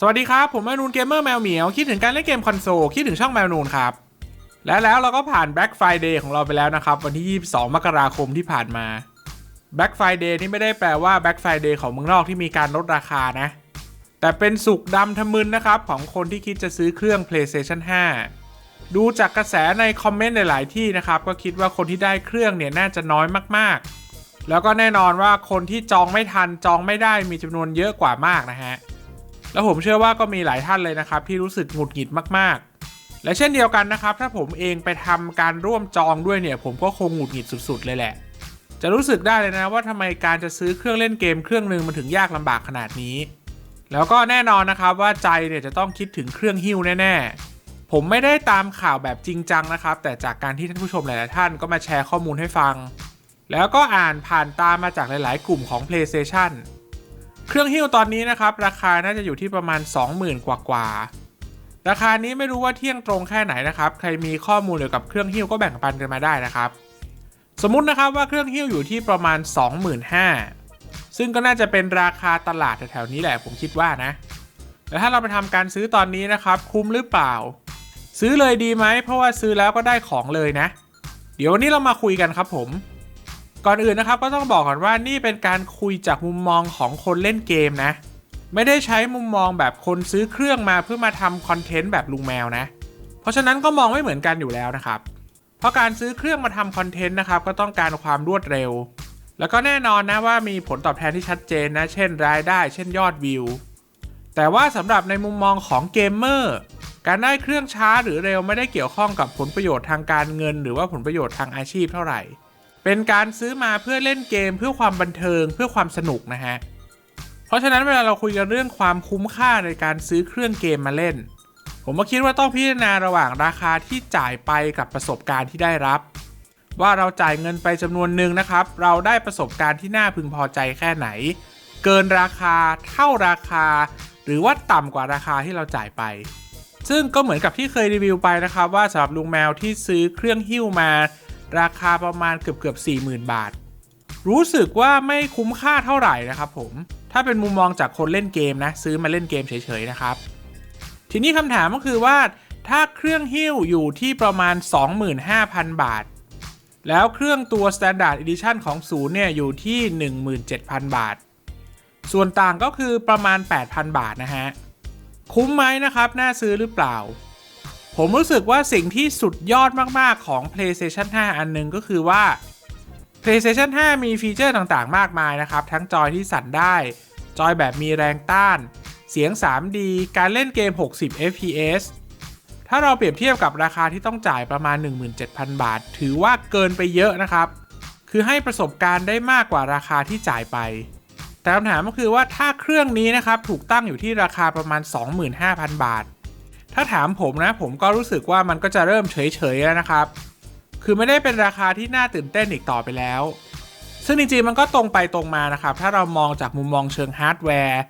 สวัสดีครับ ผมแมวนูนเกมเมอร์แมวเหมียว คิดถึงการเล่นเกมคอนโซล คิดถึงช่องแมวนูนครับ และแล้วเราก็ผ่าน Black Friday ของเราไปแล้วนะครับ วันที่ 22 มกราคมที่ผ่านมา Black Friday นี่ไม่ได้แปลว่า Black Friday ของเมืองนอกที่มีการลดราคานะ แต่เป็นสุกดำทะมึนนะครับ ของคนที่คิดจะซื้อเครื่อง PlayStation 5 ดูจากกระแสในคอมเมนต์หลาย ๆ ที่นะครับ ก็คิดว่าคนที่ได้เครื่องเนี่ยน่าจะน้อยมาก ๆ แล้วก็แน่นอนว่าคนที่จองไม่ทันจองไม่ได้มีจำนวนเยอะกว่ามากนะฮะ แล้วผมเชื่อว่าก็มีหลายท่านเลยนะครับ ที่รู้สึกหงุดหงิดมากๆ และเช่นเดียวกันนะครับ ถ้าผมเองไปทำการร่วมจองด้วยเนี่ย ผมก็คงหงุดหงิดสุด ๆ เลยแหละ จะรู้สึกได้เลยนะว่าทำไมการจะซื้อเครื่องเล่นเกมเครื่องหนึ่งมันถึงยากลำบากขนาดนี้ แล้วก็แน่นอนนะครับว่าใจเนี่ยจะต้องคิดถึงเครื่องหิ้วแน่ๆ ผมไม่ได้ตามข่าวแบบจริงจังนะครับ แต่จากการที่ท่านผู้ชมหลายๆท่านก็มาแชร์ข้อมูลให้ฟัง แล้วก็อ่านผ่านตามมาจากหลาย ๆ กลุ่มของ PlayStation เครื่องหิ้วตอนนี้นะครับ ราคาน่าจะอยู่ที่ประมาณ 20,000 กว่ากว่าๆราคานี้ไม่รู้ว่าเที่ยงตรงแค่ไหนนะครับ ใครมีข้อมูลเกี่ยวกับเครื่องหิ้วก็แบ่งปันกันมาได้นะครับ สมมุตินะครับว่าเครื่องหิ้วอยู่ที่ประมาณ 25,000ซึ่งก็น่าจะเป็นราคาตลาดแถวๆนี้แหละผมคิดว่านะ แล้วถ้าเราไปทำการซื้อตอนนี้นะครับ คุ้มหรือเปล่า ซื้อเลยดีไหมเพราะว่าซื้อแล้วก็ได้ของเลยนะ เดี๋ยววันนี้เรามาคุยกันครับผม ก่อนอื่นนะครับก็ต้องบอกก่อนว่านี่เป็นการคุยจากมุมมองของคนเล่นเกมนะ ไม่ได้ใช้มุมมองแบบคนซื้อเครื่องมาเพื่อมาทำคอนเทนต์แบบลุงแมวนะ เพราะฉะนั้นก็มองไม่เหมือนกันอยู่แล้วนะครับ เพราะการซื้อเครื่องมาทำคอนเทนต์นะครับก็ต้องการความรวดเร็ว แล้วก็แน่นอนนะว่ามีผลตอบแทนที่ชัดเจนนะ เช่นรายได้ เช่นยอดวิว แต่ว่าสำหรับในมุมมองของเกมเมอร์การได้เครื่องช้าหรือเร็วไม่ได้เกี่ยวข้องกับผลประโยชน์ทางการเงิน หรือว่าผลประโยชน์ทางอาชีพเท่าไหร่ เป็นการซื้อมาเพื่อเล่นเกมเพื่อความบันเทิงเพื่อความสนุกนะฮะ เพราะฉะนั้นเวลาเราคุยกันเรื่องความคุ้มค่าในการซื้อเครื่องเกมมาเล่น ผมก็คิดว่าต้องพิจารณาระหว่างราคาที่จ่ายไปกับประสบการณ์ที่ได้รับ ว่าเราจ่ายเงินไปจำนวนหนึ่งนะครับ เราได้ประสบการณ์ที่น่าพึงพอใจแค่ไหน เกินราคาเท่าราคา หรือว่าต่ำกว่าราคาที่เราจ่ายไปซึ่งก็เหมือนกับที่เคยรีวิวไปนะครับว่าสำหรับลุงแมวที่ซื้อเครื่องหิ้วมา ราคาประมาณเกือบเกือบ40,000 บาท รู้สึกว่าไม่คุ้มค่าเท่าไหร่นะครับผม ถ้าเป็นมุมมองจากคนเล่นเกมนะ ซื้อมาเล่นเกมเฉยๆนะครับ ทีนี้คำถามก็คือว่าถ้าเครื่องหิ้วอยู่ที่ประมาณ 25,000 บาท แล้วเครื่องตัว Standard Edition ของศูนย์เนี่ยอยู่ที่ 17,000 บาท ส่วนต่างก็คือประมาณ 8,000 บาทนะฮะ คุ้มไหมนะครับ น่าซื้อหรือเปล่า ผมรู้สึกว่าสิ่งที่สุดยอดมาก ๆ ของ PlayStation 5 อันหนึงก็คือว่า PlayStation 5 มีฟีเจอร์ต่างๆ มากมายนะครับ ทั้งจอยที่สั่นได้ จอยแบบมีแรงต้าน เสียง 3D การเล่นเกม 60 FPS ถ้าเราเปรียบเทียบกับราคาที่ต้องจ่ายประมาณ 17,000 บาท ถือว่าเกินไปเยอะนะครับ คือให้ประสบการณ์ได้มากกว่าราคาที่จ่ายไป แต่คำถามก็คือว่าถ้าเครื่องนี้นะครับถูกตั้งอยู่ที่ราคาประมาณ 25,000 บาท ถ้าถามผมนะผมก็รู้สึกว่ามันก็จะเริ่มเฉยๆแล้วนะครับ คือไม่ได้เป็นราคาที่น่าตื่นเต้นอีกต่อไปแล้ว ซึ่งจริงๆมันก็ตรงไปตรงมานะครับ ถ้าเรามองจากมุมมองเชิงฮาร์ดแวร์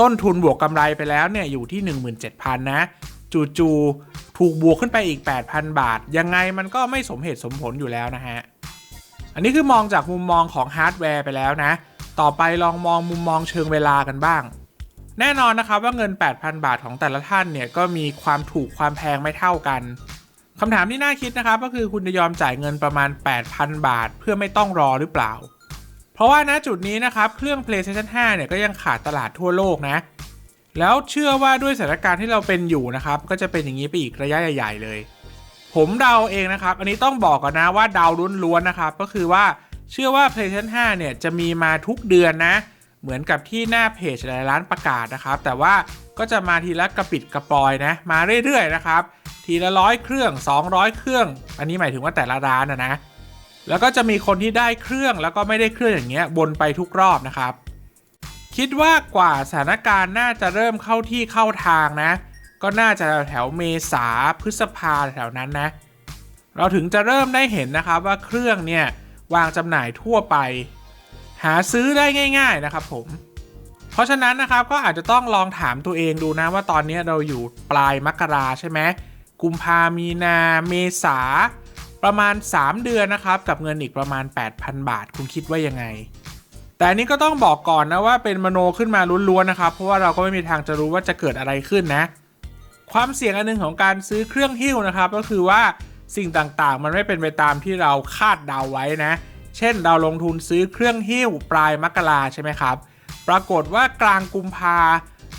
ต้นทุนบวกกำไรไปแล้วเนี่ยอยู่ที่ 17,000 นะ จู่ๆถูกบวกขึ้นไปอีก 8,000 บาท ยังไงมันก็ไม่สมเหตุสมผลอยู่แล้วนะฮะ อันนี้คือมองจากมุมมองของฮาร์ดแวร์ไปแล้วนะ ต่อไปลองมองมุมมองเชิงเวลากันบ้าง แน่นอนนะครับว่าเงิน 8,000 บาทของแต่ละท่านเนี่ยก็มีความถูกความแพงไม่เท่ากันคำถามที่น่าคิดนะครับก็คือคุณจะยอมจ่ายเงินประมาณ 8,000 บาท เพื่อไม่ต้องรอหรือเปล่า เพราะว่าณจุดนี้นะครับเครื่อง PlayStation 5 เนี่ยก็ยังขาดตลาดทั่วโลกนะ แล้วเชื่อว่าด้วยสถานการณ์ที่เราเป็นอยู่นะครับก็จะเป็นอย่างนี้ไปอีกระยะใหญ่ ๆ เลย ผมเดาเองนะครับ อันนี้ต้องบอกก่อนนะว่าเดาล้วนๆนะครับก็คือว่าเชื่อว่า PlayStation 5 เนี่ยจะมีมาทุกเดือนนะ เหมือนกับที่หน้าเพจหลายร้านประกาศนะครับ แต่ว่าก็จะมาทีละกระปิดกระปอยนะมาเรื่อยๆนะครับ ทีละร้อยเครื่อง 200 เครื่อง อันนี้หมายถึงว่าแต่ละร้านนะนะแล้วก็จะมีคนที่ได้เครื่องแล้วก็ไม่ได้เครื่องอย่างเงี้ยวนไปทุกรอบนะครับ คิดว่ากว่าสถานการณ์น่าจะเริ่มเข้าที่เข้าทางนะ ก็น่าจะแถวเมษาพฤษภาแถวนั้นนะ เราถึงจะเริ่มได้เห็นนะครับว่าเครื่องเนี่ยวางจำหน่ายทั่วไป หาซื้อได้ง่าย ๆนะครับผม เพราะฉะนั้นนะครับก็อาจจะต้องลองถามตัวเองดูนะว่าตอนนี้เราอยู่ปลายมกราใช่ไหมกุมภามีนาเมษาประมาณ 3 เดือนนะครับ กับเงินอีกประมาณ 8,000 บาท คุณคิดว่ายังไง แต่นี้ก็ต้องบอกก่อนนะว่าเป็นมโนขึ้นมาล้วนๆนะครับ เพราะว่าเราก็ไม่มีทางจะรู้ว่าจะเกิดอะไรขึ้นนะ ความเสี่ยงอันหนึงของการซื้อเครื่องหิ้วนะครับ ก็คือว่าสิ่งต่างๆ มันไม่เป็นไปตามที่เราคาดเดาไว้นะ เช่นเราลงทุนซื้อเครื่องหิ้วปลายมกราใช่ไหมครับ ปรากฏว่ากลางกุมภา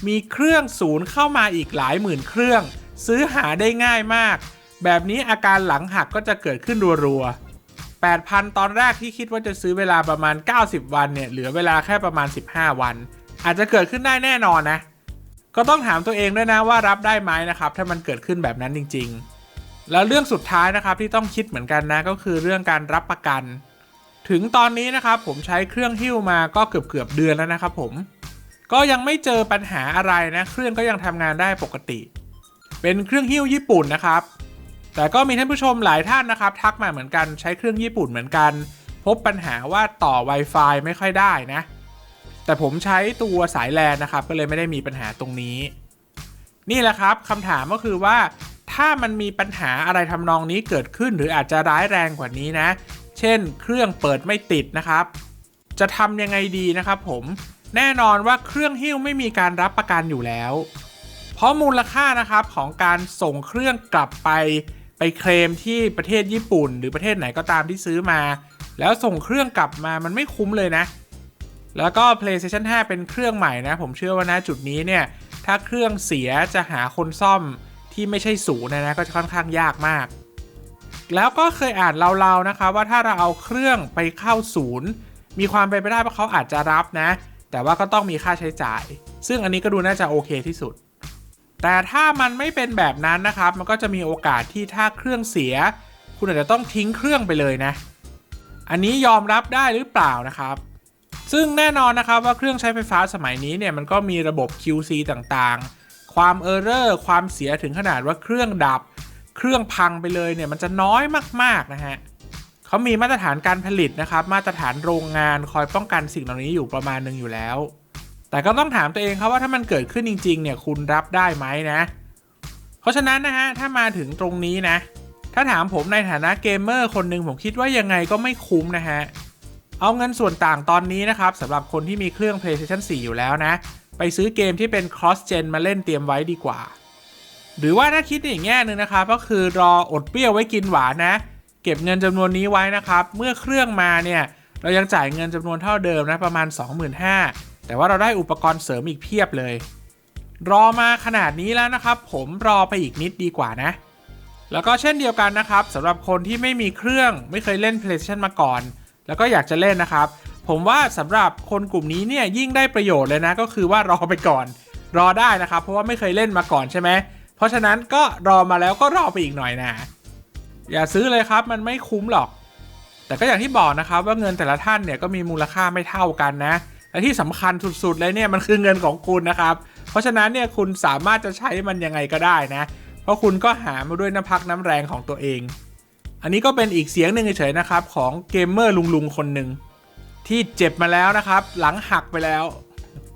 มีเครื่องศูนย์เข้ามาอีกหลายหมื่นเครื่อง ซื้อหาได้ง่ายมาก แบบนี้อาการหลังหักก็จะเกิดขึ้นรัวๆ 8,000 ตอนแรกที่คิดว่าจะซื้อเวลาประมาณ 90 วันเนี่ยเหลือเวลาแค่ประมาณ 15 วัน อาจจะเกิดขึ้นได้แน่นอนนะ ก็ต้องถามตัวเองด้วยนะว่ารับได้ไหมนะครับ ถ้ามันเกิดขึ้นแบบนั้นจริง ๆ แล้วเรื่องสุดท้ายนะครับที่ต้องคิดเหมือนกันนะก็คือเรื่องการรับประกัน ถึงตอนนี้นะครับผมใช้เครื่องหิ้วมาก็เกือบเกือบๆเดือนแล้วนะครับผมก็ยังไม่เจอปัญหาอะไรนะ เครื่องก็ยังทำงานได้ปกติ เป็นเครื่องหิ้วญี่ปุ่นนะครับ แต่ก็มีท่านผู้ชมหลายท่านนะครับ ทักมาเหมือนกันใช้เครื่องญี่ปุ่นเหมือนกัน พบปัญหาว่าต่อ Wi-Fi ไม่ค่อยได้นะ แต่ผมใช้ตัวสายแลนนะครับ ก็เลยไม่ได้มีปัญหาตรงนี้ นี่แหละครับคำถามก็คือว่า ถ้ามันมีปัญหาอะไรทำนองนี้เกิดขึ้น หรืออาจจะร้ายแรงกว่านี้นะ เช่น เครื่องเปิดไม่ติดนะครับ จะทำยังไงดีนะครับผมแน่นอนว่าเครื่องหิ้วไม่มีการรับประกันอยู่แล้ว เพราะมูลค่านะครับของการส่งเครื่องกลับไปไปเคลมที่ประเทศญี่ปุ่น หรือประเทศไหนก็ตามที่ซื้อมา แล้วส่งเครื่องกลับมามันไม่คุ้มเลยนะ แล้วก็ PlayStation 5 เป็นเครื่องใหม่นะ ผมเชื่อว่านะจุดนี้เนี่ย ถ้าเครื่องเสียจะหาคนซ่อมที่ไม่ใช่ศูนย์นะนะก็จะค่อนข้างยากมาก แล้วก็เคยอ่านเราๆนะคะว่าถ้าเราเอาเครื่องไปเข้าศูนย์ มีความเป็นไปได้ว่าเขาอาจจะรับนะ แต่ว่าก็ต้องมีค่าใช้จ่าย ซึ่งอันนี้ก็ดูน่าจะโอเคที่สุด แต่ถ้ามันไม่เป็นแบบนั้นนะครับ มันก็จะมีโอกาสที่ถ้าเครื่องเสีย คุณอาจจะต้องทิ้งเครื่องไปเลยนะ อันนี้ยอมรับได้หรือเปล่านะครับซึ่งแน่นอนนะครับว่าเครื่องใช้ไฟฟ้าสมัยนี้เนี่ยมันก็มีระบบ QC ต่างๆ ความเออร์เรอร์ความเสียถึงขนาดว่าเครื่องดับ เครื่องพังไปเลยเนี่ยมันจะน้อยมากๆนะฮะเขามีมาตรฐานการผลิตนะครับ มาตรฐานโรงงานคอยป้องกันสิ่งเหล่านี้อยู่ประมาณหนึ่งอยู่แล้ว แต่ก็ต้องถามตัวเองครับว่าถ้ามันเกิดขึ้นจริง ๆ เนี่ยคุณรับได้ไหมนะ เพราะฉะนั้นนะฮะถ้ามาถึงตรงนี้นะ ถ้าถามผมในฐานะเกมเมอร์คนหนึ่งผมคิดว่ายังไงก็ไม่คุ้มนะฮะเอาเงินส่วนต่างตอนนี้นะครับสำหรับคนที่มีเครื่อง PlayStation 4 อยู่แล้วนะ ไปซื้อเกมที่เป็น cross gen มาเล่นเตรียมไว้ดีกว่า หรือว่าถ้าคิดในอีกแง่หนึ่งนะครับ ก็คือรออดเปรี้ยวไว้กินหวานนะ เก็บเงินจำนวนนี้ไว้นะครับ เมื่อเครื่องมาเนี่ยเรายังจ่ายเงินจำนวนเท่าเดิมนะประมาณ 25,000แต่ว่าเราได้อุปกรณ์เสริมอีกเพียบเลย รอมาขนาดนี้แล้วนะครับ ผมรอไปอีกนิดดีกว่านะ แล้วก็เช่นเดียวกันนะครับสำหรับคนที่ไม่มีเครื่องไม่เคยเล่น PlayStation มาก่อน แล้วก็อยากจะเล่นนะครับ ผมว่าสำหรับคนกลุ่มนี้เนี่ยยิ่งได้ประโยชน์เลยนะ ก็คือว่ารอไปก่อน รอได้นะครับ เพราะว่าไม่เคยเล่นมาก่อนใช่ไหม เพราะฉะนั้นก็รอมาแล้วก็รอไปอีกหน่อยนะ อย่าซื้อเลยครับมันไม่คุ้มหรอก แต่ก็อย่างที่บอกนะครับว่าเงินแต่ละท่านเนี่ยก็มีมูลค่าไม่เท่ากันนะและที่สำคัญสุดๆเลยเนี่ยมันคือเงินของคุณนะครับ เพราะฉะนั้นเนี่ยคุณสามารถจะใช้มันยังไงก็ได้นะ เพราะคุณก็หามาด้วยน้ำพักน้ำแรงของตัวเอง อันนี้ก็เป็นอีกเสียงหนึ่งเฉยๆนะครับของเกมเมอร์ลุงๆคนหนึ่งที่เจ็บมาแล้วนะครับ หลังหักไปแล้ว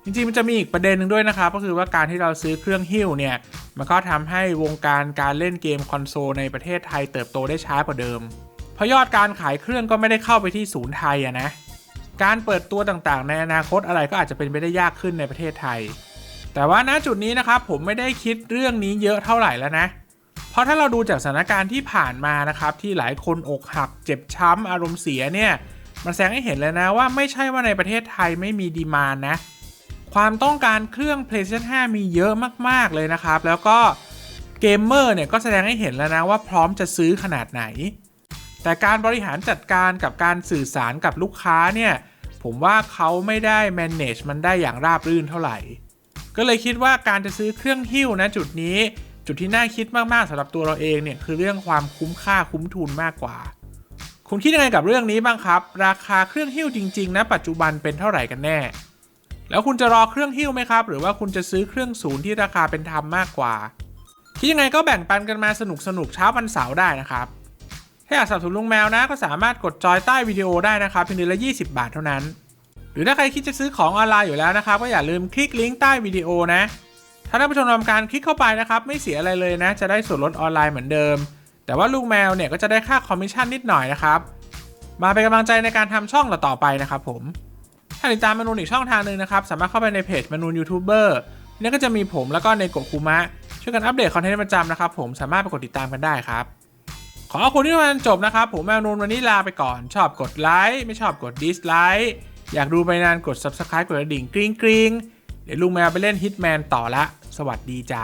จริงๆมันจะมีอีกประเด็นหนึ่งด้วยนะครับ ก็คือว่าการที่เราซื้อเครื่องหิ้วเนี่ย มันก็ทำให้วงการการเล่นเกมคอนโซลในประเทศไทยเติบโตได้ช้ากว่าเดิม เพราะยอดการขายเครื่องก็ไม่ได้เข้าไปที่ศูนย์ไทยอะนะ การเปิดตัวต่างๆ ในอนาคตอะไรก็อาจจะเป็นไปได้ยากขึ้นในประเทศไทย แต่ว่าณจุดนี้นะครับผมไม่ได้คิดเรื่องนี้เยอะเท่าไหร่แล้วนะ เพราะถ้าเราดูจากสถานการณ์ที่ผ่านมานะครับที่หลายคนอกหัก เจ็บช้ำอารมณ์เสียเนี่ยมันแสดงให้เห็นเลยนะว่าไม่ใช่ว่าในประเทศไทยไม่มีดีมานนะ ความต้องการเครื่อง PlayStation 5 มีเยอะมาก ๆ เลยนะครับ แล้วก็เกมเมอร์เนี่ยก็แสดงให้เห็นแล้วนะว่าพร้อมจะซื้อขนาดไหน แต่การบริหารจัดการกับการสื่อสารกับลูกค้าเนี่ย ผมว่าเขาไม่ได้ manage มันได้อย่างราบรื่นเท่าไหร่ ก็เลยคิดว่าการจะซื้อเครื่องหิ้วนะจุดนี้ จุดที่น่าคิดมาก ๆสำหรับตัวเราเองเนี่ยคือเรื่องความคุ้มค่าคุ้มทุนมากกว่า คุณคิดยังไงกับเรื่องนี้บ้างครับ ราคาเครื่องหิ้วจริง ๆ นะปัจจุบันเป็นเท่าไหร่กันแน่ แล้วคุณจะรอเครื่องหิ้วไหมครับ หรือว่าคุณจะซื้อเครื่องศูนย์ที่ราคาเป็นธรรมมากกว่าคิดยังไงก็แบ่งปันกันมาสนุกสนุกๆเช้าวันเสาร์ได้นะครับถ้าอยากสนับสนุนลุงแมวนะก็สามารถกดจอยใต้วิดีโอได้นะครับเพียงเดือนละ 20 บาทเท่านั้น หรือถ้าใครคิดจะซื้อของออนไลน์อยู่แล้วนะครับก็อย่าลืมคลิกลิงก์ใต้วิดีโอนะ ถ้าท่านผู้ชมทำการคลิกเข้าไปนะครับไม่เสียอะไรเลยนะ จะได้ส่วนลดออนไลน์เหมือนเดิม แต่ว่าลุงแมวเนี่ยก็จะได้ค่าคอมมิชชั่นนิดหน่อยนะครับมาเป็นกำลังใจในการทำช่องเราต่อไปนะครับผม ถ้าติดตามมนูนอีกช่องทางหนึ่งนะครับ สามารถเข้าไปในเพจมนูนยูทูบเบอร์นี่ก็จะมีผมแล้วก็ในโกะคูมะ ช่วยกันอัปเดตคอนเทนต์ประจำนะครับผมสามารถไปกดติดตามกันได้ครับ ขอขอบคุณที่มาจนจบนะครับ ผมแมนูนวันนี้ลาไปก่อน ชอบกดไลค์ไม่ชอบกดดิสไลค์อยากดูไปนานกด subscribe กดกระดิ่งกริ๊งกริ๊งเดี๋ยวลุงแมวไปเล่นฮิตแมนต่อละ สวัสดีจ้า